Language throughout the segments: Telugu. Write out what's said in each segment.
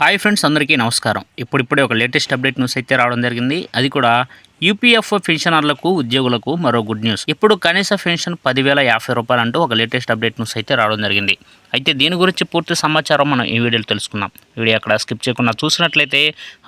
హాయ్ ఫ్రెండ్స్ అందరికీ నమస్కారం. ఇప్పుడిప్పుడే ఒక లేటెస్ట్ అప్డేట్ న్యూస్ అయితే రావడం జరిగింది. అది కూడా యూపీఎఫ్ఓ పెన్షనర్లకు ఉద్యోగులకు మరో గుడ్ న్యూస్. ఇప్పుడు కనీస పెన్షన్ పదివేల యాభై రూపాయలు అంటూ ఒక లేటెస్ట్ అప్డేట్ న్యూస్ అయితే రావడం జరిగింది. అయితే దీని గురించి పూర్తి సమాచారం మనం ఈ వీడియోలో తెలుసుకుందాం. వీడియో అక్కడ స్కిప్ చేయకుండా చూసినట్లయితే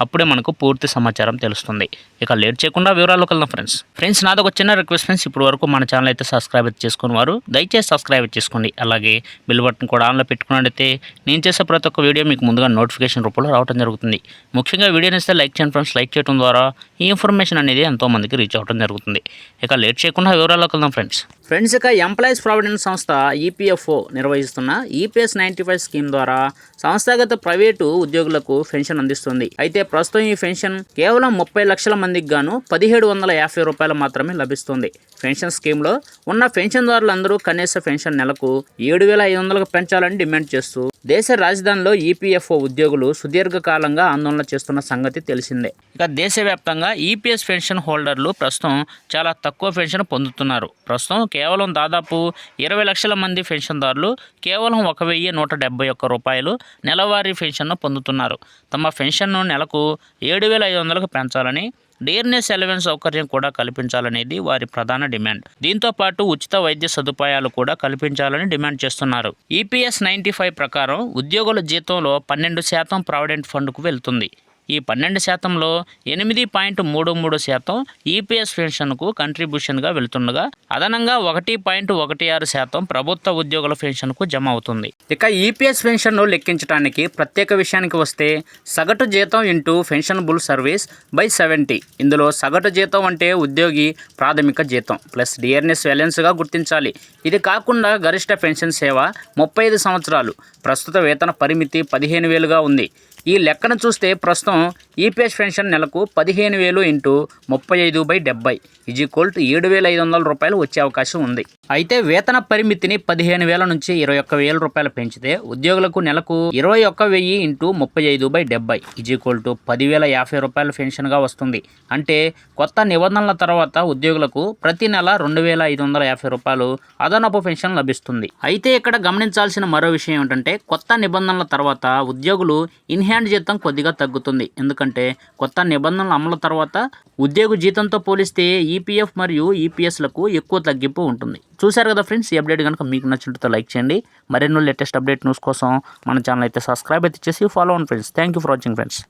అప్పుడే మనకు పూర్తి సమాచారం తెలుస్తుంది. ఇక లేట్ చేయకుండా వివరాలు వెళ్దాం ఫ్రెండ్స్. ఫ్రెండ్స్ నాది ఒక చిన్న రిక్వెస్ట్ ఫ్రెండ్స్. ఇప్పుడు వరకు మన ఛానల్ అయితే సబ్స్క్రైబ్ చేసుకుని వారు దయచేసి సబ్స్క్రైబ్ చేసుకోండి. అలాగే బిల్ బటన్ కూడా ఆన్లో పెట్టుకున్నట్లయితే నేను చేసే ప్రతి ఒక్క వీడియో మీకు ముందుగా నోటిఫికేషన్ రూపంలో రావడం జరుగుతుంది. ముఖ్యంగా వీడియోని ఇస్తే లైక్ చేయండి ఫ్రెండ్స్. లైక్ చేయడం ద్వారా ఈ ఇన్ఫర్మేషన్ అనేది ఎంతోమందికి రీచ్ అవ్వడం జరుగుతుంది. ఇక లేట్ చేయకుండా వివరాల్లోకి వెళ్దాం ఫ్రెండ్స్. ఫ్రెండ్స్ ఇక ఎంప్లాయీస్ ప్రావిడెంట్ సంస్థ ఈపీఎఫ్ఓ నిర్వహిస్తున్న ఈపీఎస్ నైంటీ ఫైవ్ స్కీమ్ ద్వారా సంస్థాగత ప్రైవేటు ఉద్యోగులకు పెన్షన్ అందిస్తుంది. అయితే ప్రస్తుతం ఈ పెన్షన్ కేవలం ముప్పై లక్షల మందికి గాను పదిహేడు వందల యాభై రూపాయలు మాత్రమే లభిస్తుంది. పెన్షన్ స్కీమ్లో ఉన్న పెన్షన్దారులందరూ కనీస పెన్షన్ నెలకు ఏడు వేల ఐదు వందలకు పెంచాలని డిమాండ్ చేస్తూ దేశ రాజధానిలో ఈపీఎఫ్ఓ ఉద్యోగులు సుదీర్ఘకాలంగా ఆందోళన చేస్తున్న సంగతి తెలిసిందే. ఇక దేశవ్యాప్తంగా ఈపీఎస్ పెన్షన్ హోల్డర్లు ప్రస్తుతం చాలా తక్కువ పెన్షన్ పొందుతున్నారు. ప్రస్తుతం కేవలం దాదాపు ఇరవై లక్షల మంది పెన్షన్దారులు కేవలం ఒక వెయ్యి నూట డెబ్బై ఒక్క రూపాయలు నెలవారీ పెన్షన్ను పొందుతున్నారు. తమ పెన్షన్ను నెలకు ఏడు వేల ఐదు వందలకు పెంచాలని డియర్నెస్ ఎలవెన్స్ సౌకర్యం కూడా కల్పించాలనేది వారి ప్రధాన డిమాండ్. దీంతో పాటు ఉచిత వైద్య సదుపాయాలు కూడా కల్పించాలని డిమాండ్ చేస్తున్నారు. ఈపీఎస్ నైంటీ ఫైవ్ ప్రకారం ఉద్యోగుల జీతంలో పన్నెండు శాతం ప్రావిడెంట్ ఫండ్కు వెళ్తుంది. ఈ పన్నెండు శాతంలో ఎనిమిది పాయింట్ మూడు మూడు శాతం ఈపీఎస్ పెన్షన్కు కంట్రిబ్యూషన్గా వెళ్తుండగా అదనంగా ఒకటి పాయింట్ ఒకటి ఆరు శాతం ప్రభుత్వ ఉద్యోగుల పెన్షన్కు జమ అవుతుంది. ఇక ఈపీఎస్ పెన్షన్ను లెక్కించడానికి ప్రత్యేక విషయానికి వస్తే సగటు జీతం into pensionable service by seventy. ఇందులో సగటు జీతం అంటే ఉద్యోగి ప్రాథమిక జీతం ప్లస్ డిఆర్ఎస్ బ్యాలెన్స్గా గుర్తించాలి. ఇది కాకుండా గరిష్ట పెన్షన్ సేవ ముప్పై ఐదు సంవత్సరాలు ప్రస్తుత వేతన పరిమితి పదిహేను వేలుగా ఉంది. ఈ లెక్కను చూస్తే ప్రస్తుతం ఈపీఎస్ పెన్షన్ నెలకు పదిహేను వేలు ఇంటూ ముప్పై ఐదు బై డెబ్బై ఈజ్ ఈక్వల్ టు ఏడు వేల ఐదు వందల రూపాయలు వచ్చే అవకాశం ఉంది. అయితే వేతన పరిమితిని పదిహేను వేల నుంచి ఇరవై ఒక్క వేల రూపాయలు పెంచితే ఉద్యోగులకు నెలకు ఇరవై ఒక్క వెయ్యి ఇంటూ ముప్పై ఐదు బై డెబ్బై ఈజ్ ఈక్వల్ టు పదివేల యాభై రూపాయల పెన్షన్గా వస్తుంది. అంటే కొత్త నిబంధనల తర్వాత ఉద్యోగులకు ప్రతి నెల రెండు వేల ఐదు వందల యాభై రూపాయలు అదనపు పెన్షన్ లభిస్తుంది. అయితే ఇక్కడ గమనించాల్సిన మరో విషయం ఏంటంటే కొత్త నిబంధనల తర్వాత ఉద్యోగులు ఇన్హ్యాండ్ జీతం కొద్దిగా తగ్గుతుంది. ఎందుకంటే కొత్త నిబంధనల అమలు తర్వాత ఉద్యోగ జీతంతో పోలిస్తే ఈపీఎఫ్ మరియు ఈపీఎస్లకు ఎక్కువ తగ్గింపు ఉంటుంది. చూశారు కదా ఫ్రెండ్స్ ఈ అప్డేట్ కనుక మీకు నచ్చినట్లయితే లైక్ చేయండి. మరెన్నో లేటెస్ట్ అప్డేట్ న్యూస్ కోసం మన ఛానల్ అయితే సబ్స్క్రైబ్ అయితే చేసి ఫాలో అవ్వండి friends thank you for watching friends